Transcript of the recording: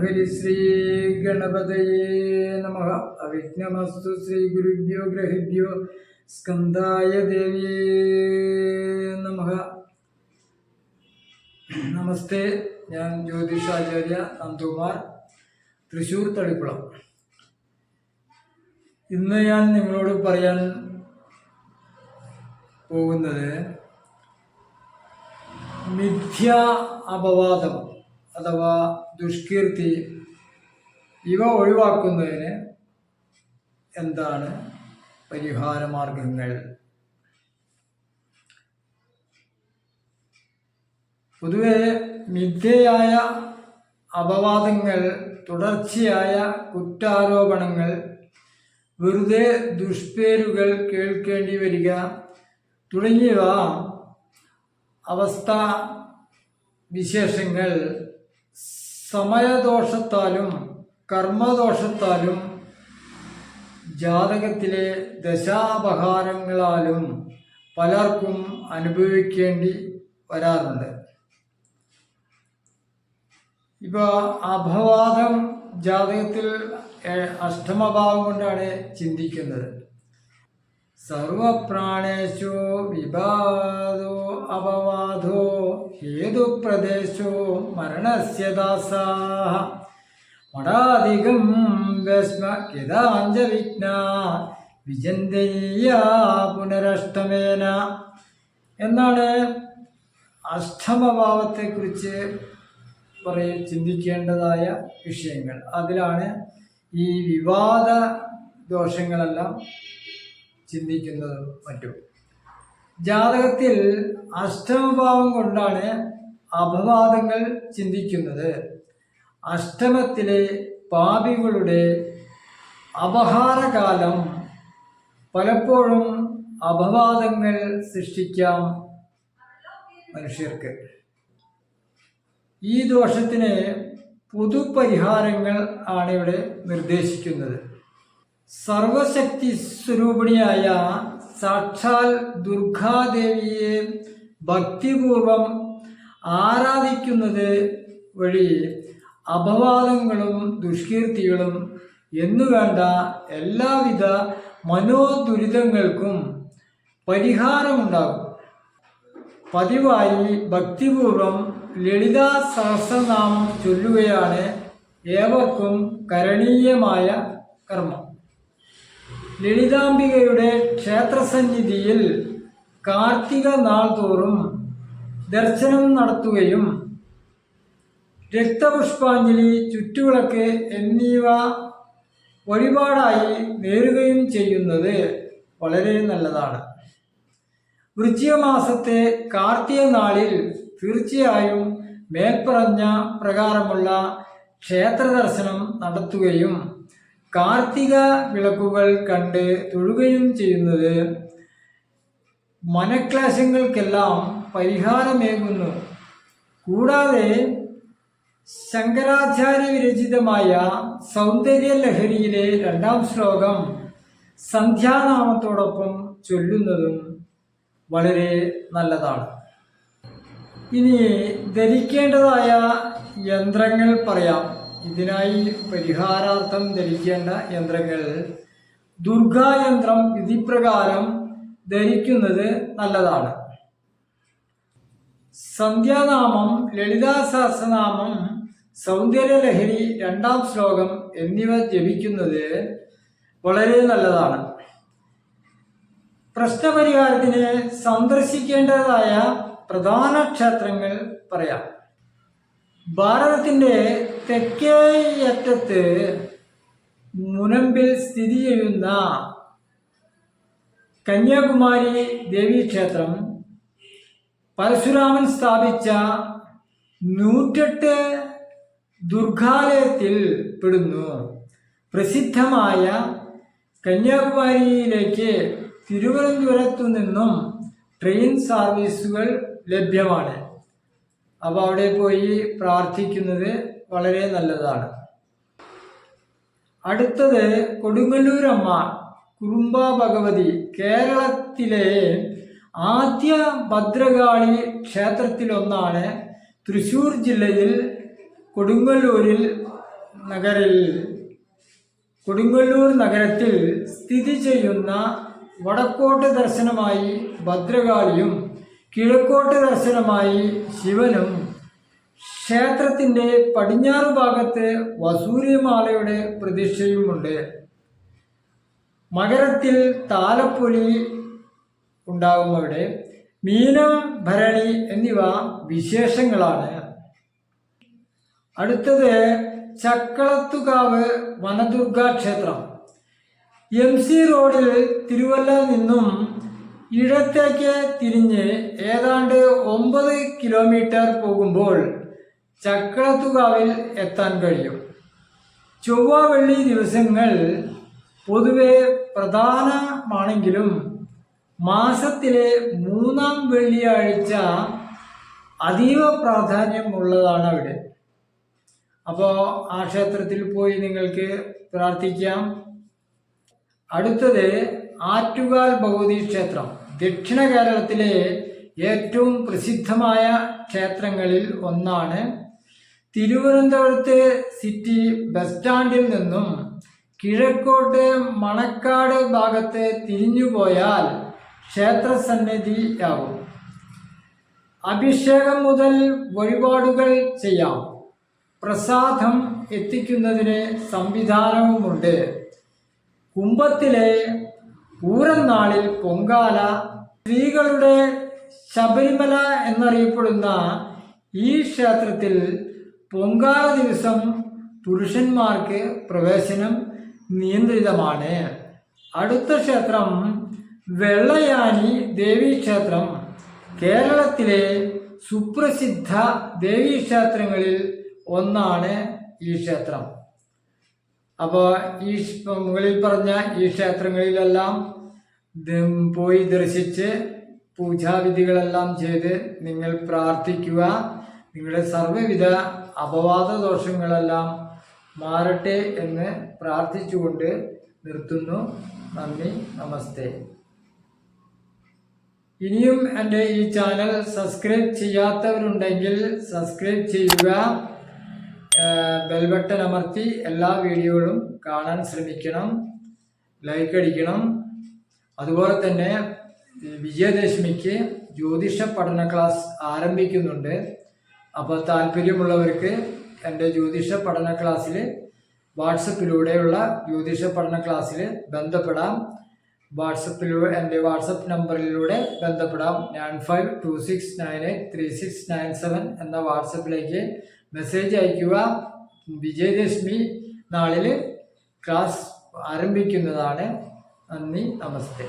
ഹരിശ്രീ ഗണപതയേ നമ. അവിഘ്നമസ്തു ശ്രീ ഗുരുഭ്യോ ഗ്രഹിഭ്യോ സ്കന്ധായ ദേവിയേ നമ. നമസ്തേ ഞാൻ ജ്യോതിഷാചാര്യ നന്ദകുമാർ തൃശൂർ തളിക്കുളം. ഇന്ന് ഞാൻ നിങ്ങളോട് പറയാൻ പോകുന്നത് മിഥ്യ അപവാദം അഥവാ ദുഷ്കീർത്തി ഇവ ഒഴിവാക്കുന്നതിന് എന്താണ് പരിഹാര മാർഗങ്ങൾ? പൊതുവെ മിഥ്യയായ അപവാദങ്ങൾ തുടർച്ചയായ കുറ്റാരോപണങ്ങൾ വെറുതെ ദുഷ്പേരുകൾ കേൾക്കേണ്ടി വരിക തുടങ്ങിയവ അവസ്ഥ വിശേഷങ്ങൾ. സമയദോഷത്താലും കർമ്മദോഷത്താലും ജാതകത്തിലെ ദശാപഹാരങ്ങളാലും പലർക്കും അനുഭവിക്കേണ്ടി വരാറുണ്ട്. ഇപ്പോൾ അപവാദം ജാതകത്തിൽ അഷ്ടമഭാവം കൊണ്ടാണ് ചിന്തിക്കുന്നത്. സർവപ്രാണേഷു വിവാദോ അപവാദോ ഹേതുപ്രദേശോ മരണസ്യ ദാസാഹ. മടാധികം വ്യസ്മ കിതാഞ്ച വിജന്തയ്യ പുനരഷ്ടമേന. എന്നാണ് അഷ്ടമഭാവത്തെക്കുറിച്ച് പറയും ചിന്തിക്കേണ്ടതായ വിഷയങ്ങൾ. അതിലാണ് ഈ വിവാദ ദോഷങ്ങളെല്ലാം ചിന്തിക്കുന്നതും മറ്റും. ജാതകത്തിൽ അഷ്ടമഭാവം കൊണ്ടാണ് അപവാദങ്ങൾ ചിന്തിക്കുന്നത്. അഷ്ടമത്തിലെ പാപികളുടെ അപഹാരകാലം പലപ്പോഴും അപവാദങ്ങൾ സൃഷ്ടിക്കാം മനുഷ്യർക്ക്. ഈ ദോഷത്തിന് പൊതുപരിഹാരങ്ങൾ ആണ് ഇവിടെ നിർദ്ദേശിക്കുന്നത്. സർവശക്തി സ്വരൂപിണിയായ സാക്ഷാൽ ദുർഗാദേവിയെ ഭക്തിപൂർവം ആരാധിക്കുന്നത് വഴി അപവാദങ്ങളും ദുഷ്കീർത്തികളും എന്നുവേണ്ട എല്ലാവിധ മനോദുരിതങ്ങൾക്കും പരിഹാരമുണ്ടാകും. പതിവായി ഭക്തിപൂർവം ലളിതാ സഹസ്രനാമം ചൊല്ലുകയാണ് ഏവർക്കും കരണീയമായ കർമ്മം. ലളിതാംബികയുടെ ക്ഷേത്രസന്നിധിയിൽ കാർത്തിക നാൾ തോറും ദർശനം നടത്തുകയും രക്തപുഷ്പാഞ്ജലി ചുറ്റുവിളക്ക് എന്നിവ ഒരുപാടായി നേരുകയും ചെയ്യുന്നത് വളരെ നല്ലതാണ്. വൃശ്ചിക മാസത്തെ കാർത്തിക നാളിൽ തീർച്ചയായും മേൽപ്പറഞ്ഞ പ്രകാരമുള്ള ക്ഷേത്ര ദർശനം നടത്തുകയും കാർത്തിക വിളക്കുകൾ കണ്ട് തൊഴുകയും ചെയ്യുന്നത് മനക്ലേശങ്ങൾക്കെല്ലാം പരിഹാരമേകുന്നു. കൂടാതെ ശങ്കരാചാര്യ വിരചിതമായ സൗന്ദര്യ ലഹരിയിലെ രണ്ടാം ശ്ലോകം സന്ധ്യാനാമത്തോടൊപ്പം ചൊല്ലുന്നതും വളരെ നല്ലതാണ്. ഇനി ധരിക്കേണ്ടതായ യന്ത്രങ്ങൾ പറയാം. ഇതിനായി പരിഹാരാർത്ഥം ധരിക്കേണ്ട യന്ത്രങ്ങൾ. ദുർഗായന്ത്രം വിധിപ്രകാരം ധരിക്കുന്നത് നല്ലതാണ്. സന്ധ്യാനാമം ലളിതാസഹസനാമം സൗന്ദര്യലഹരി രണ്ടാം ശ്ലോകം എന്നിവ ജപിക്കുന്നത് വളരെ നല്ലതാണ്. പ്രശ്നപരിഹാരത്തിന് സന്ദർശിക്കേണ്ടതായ പ്രധാന ക്ഷേത്രങ്ങൾ പറയാം. ഭാരതത്തിന്റെ തെക്കേ അറ്റത്ത് മുനമ്പിൽ സ്ഥിതി ചെയ്യുന്ന കന്യാകുമാരി ദേവീക്ഷേത്രം പരശുരാമൻ സ്ഥാപിച്ച നൂറ്റെട്ട് ദുർഗാലയത്തിൽ പെടുന്നു. പ്രസിദ്ധമായ കന്യാകുമാരിയിലേക്ക് തിരുവനന്തപുരത്തു നിന്നും ട്രെയിൻ സർവീസുകൾ ലഭ്യമാണ്. അപ്പോൾ അവിടെ പോയി പ്രാർത്ഥിക്കുന്നത് വളരെ നല്ലതാണ്. അടുത്തത് കൊടുങ്ങല്ലൂരമ്മ കുറുമ്പ ഭഗവതി കേരളത്തിലെ ആദ്യ ഭദ്രകാളി ക്ഷേത്രത്തിലൊന്നാണ് തൃശൂർ ജില്ലയിൽ കൊടുങ്ങല്ലൂരിൽ നഗരിൽ കൊടുങ്ങല്ലൂർ നഗരത്തിൽ സ്ഥിതി ചെയ്യുന്ന വടക്കോട്ട് ദർശനമായി ഭദ്രകാളിയും കിഴക്കോട്ട് ദർശനമായി ശിവനും ക്ഷേത്രത്തിന്റെ പടിഞ്ഞാറ് ഭാഗത്ത് വസൂരിമാലയുടെ പ്രതിഷ്ഠയുമുണ്ട് മകരത്തിൽ താലപ്പൊലി ഉണ്ടാകും അവിടെ. മീനം ഭരണി എന്നിവ വിശേഷങ്ങളാണ്. അടുത്തത് ചക്കളത്തുകാവ് വനദുർഗാ ക്ഷേത്രം എം സി റോഡിൽ തിരുവല്ല നിന്നും ഇടത്തേക്ക് തിരിഞ്ഞ് ഏതാണ്ട് ഒമ്പത് കിലോമീറ്റർ പോകുമ്പോൾ ചക്കളത്തുകാവിൽ എത്താൻ കഴിയും. ചൊവ്വ വെള്ളി ദിവസങ്ങൾ പൊതുവെ പ്രധാനമാണെങ്കിലും മാസത്തിലെ മൂന്നാം വെള്ളിയാഴ്ച അതീവ പ്രാധാന്യമുള്ളതാണ് അവിടെ അപ്പോൾ ആ ക്ഷേത്രത്തിൽ പോയി നിങ്ങൾക്ക് പ്രാർത്ഥിക്കാം. അടുത്തത് ആറ്റുകാൽ ഭഗവതി ക്ഷേത്രം. ദക്ഷിണ കേരളത്തിലെ ഏറ്റവും പ്രസിദ്ധമായ ക്ഷേത്രങ്ങളിൽ ഒന്നാണ് തിരുവനന്തപുരത്ത് സിറ്റി ബസ് സ്റ്റാൻഡിൽ നിന്നും കിഴക്കോട്ട് മണക്കാട് ഭാഗത്ത് തിരിഞ്ഞുപോയാൽ ക്ഷേത്രസന്നിധിയാവും അഭിഷേകം മുതൽ വഴിപാടുകൾ ചെയ്യാം. പ്രസാദം എത്തിക്കുന്നതിന് സംവിധാനവുമുണ്ട്. കുംഭത്തിലെ പൂരം നാളിൽ പൊങ്കാല സ്ത്രീകളുടെ ശബരിമല എന്നറിയപ്പെടുന്ന ഈ ക്ഷേത്രത്തിൽ പൊങ്കാല ദിവസം പുരുഷന്മാർക്ക് പ്രവേശനം നിയന്ത്രിതമാണ്. അടുത്ത ക്ഷേത്രം വെള്ളയാനി ദേവീ ക്ഷേത്രം. കേരളത്തിലെ സുപ്രസിദ്ധ ദേവീക്ഷേത്രങ്ങളിൽ ഒന്നാണ് ഈ ക്ഷേത്രം. അപ്പോൾ ഈ മുകളിൽ പറഞ്ഞ ഈ ക്ഷേത്രങ്ങളിലെല്ലാം പോയി ദർശിച്ച് പൂജാവിധികളെല്ലാം ചെയ്ത് നിങ്ങൾ പ്രാർത്ഥിക്കുക. നിങ്ങളുടെ സർവവിധ അപവാദ ദോഷങ്ങളെല്ലാം മാറട്ടെ എന്ന് പ്രാർത്ഥിച്ചുകൊണ്ട് നിർത്തുന്നു. നന്ദി നമസ്തേ. ഇനിയും എന്റെ ഈ ചാനൽ സബ്സ്ക്രൈബ് ചെയ്യാത്തവരുണ്ടെങ്കിൽ സബ്സ്ക്രൈബ് ചെയ്യുക. ബെൽ ബട്ടൺ അമർത്തി എല്ലാ വീഡിയോകളും കാണാൻ ശ്രമിക്കണം ലൈക്ക് അടിക്കണം. അതുപോലെ തന്നെ വിജയദശമിക്ക് ജ്യോതിഷ പഠന ക്ലാസ് ആരംഭിക്കുന്നുണ്ട്. അപ്പോൾ താല്പര്യമുള്ളവർക്ക് എന്റെ ജ്യോതിഷ പഠന ക്ലാസ്സിൽ വാട്സപ്പിലൂടെയുള്ള ജ്യോതിഷ പഠന ക്ലാസ്സിൽ ബന്ധപ്പെടാം. വാട്സപ്പിലൂടെ എന്റെ വാട്സപ്പ് നമ്പറിലൂടെ ബന്ധപ്പെടാം. Nine five two six nine eight three six nine seven എന്ന വാട്സപ്പിലേക്ക് മെസ്സേജ് അയയ്ക്കുക. വിജയദശമി നാളിൽ ക്ലാസ് ആരംഭിക്കുന്നതാണ്. നന്ദി നമസ്തേ.